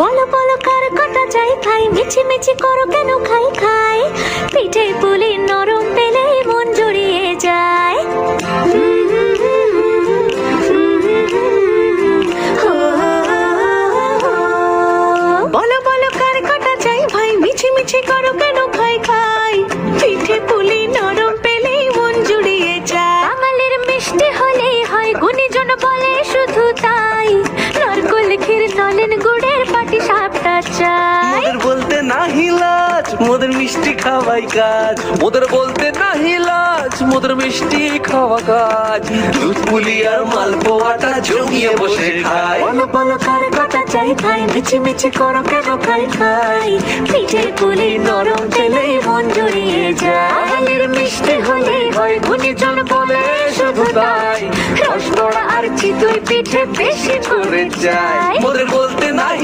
বলো বলো কার কটা চাই খাই, মিছি মিছি করো কেন খাই খাই? পিঠে পুলি নরম পেলে মন জড়িয়ে যায়। বলো বলো কার কটা চাই ভাই, মিছি মিছি করো কেন খাই খাই? পিঠে পুলি নরম পেলেই মন জুড়িয়ে যায়। আমালের মিষ্টি হলেই হয়, গুণীজন বলে শুধু তাই। নরকোল ক্ষীর নলেন সাপটা চাই। মোদের বলতে নাহি লাজ মোদের মিষ্টি খাওয়াই কাজ। মোদের বলতে নাহি লাজ মোদের মিষ্টি খাওয়া কাজ। দুধ পুলি আর মালপোয়াটা জমিয়ে বসে খায় বলো বলো কার কটা চাই খাই মিছি মিছি করো কেন খাই খাই? পিঠে পুলি নরম পেলেই মন জড়িয়ে যায়। মিষ্টি হলেই হয় গুণীজন বলে শুধু তাই। রসগোড়া আর চিতই পিঠে বেশি করে যায়। মোদের বলতে নাহি